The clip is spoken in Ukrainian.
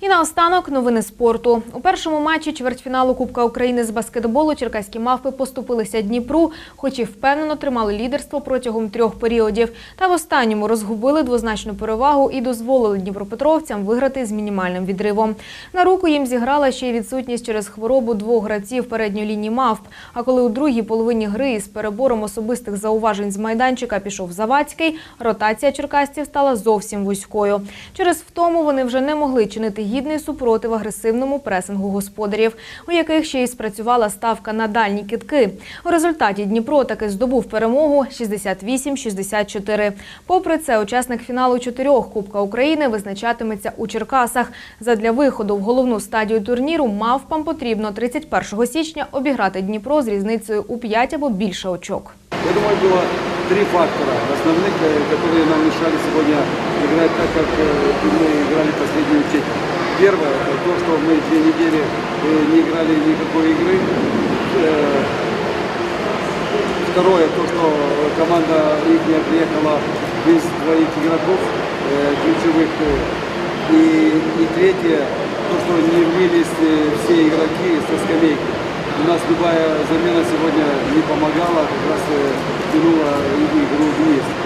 І наостанок новини спорту. У першому матчі чвертьфіналу Кубка України з баскетболу черкаські мавпи поступилися Дніпру, хоч і впевнено тримали лідерство протягом трьох періодів. Та в останньому розгубили двозначну перевагу і дозволили дніпропетровцям виграти з мінімальним відривом. На руку їм зіграла ще й відсутність через хворобу двох гравців передньої лінії мавп. А коли у другій половині гри із перебором особистих зауважень з майданчика пішов Завадський, ротація черкасців стала зовсім вузькою. Через втому вони вже не могли чинити гідний супротив агресивному пресингу господарів, у яких ще й спрацювала ставка на дальні китки. У результаті Дніпро таки здобув перемогу 68-64. Попри це, учасник фіналу чотирьох Кубка України визначатиметься у Черкасах. Задля виходу в головну стадію турніру мавпам потрібно 31 січня обіграти Дніпро з різницею у 5 або більше очок. Я думаю, три фактора основных, э, которые нам мешали сегодня играть так, как э, мы играли последнюю четверть. Первое, это то, что мы две недели э, не играли никакой игры. Второе, то, что команда их приехала без двоих игроков ключевых. И, и третье, то, что не вылез э, все игроки со скамейки. У нас любая замена сегодня не помогала, как раз よろしいですか?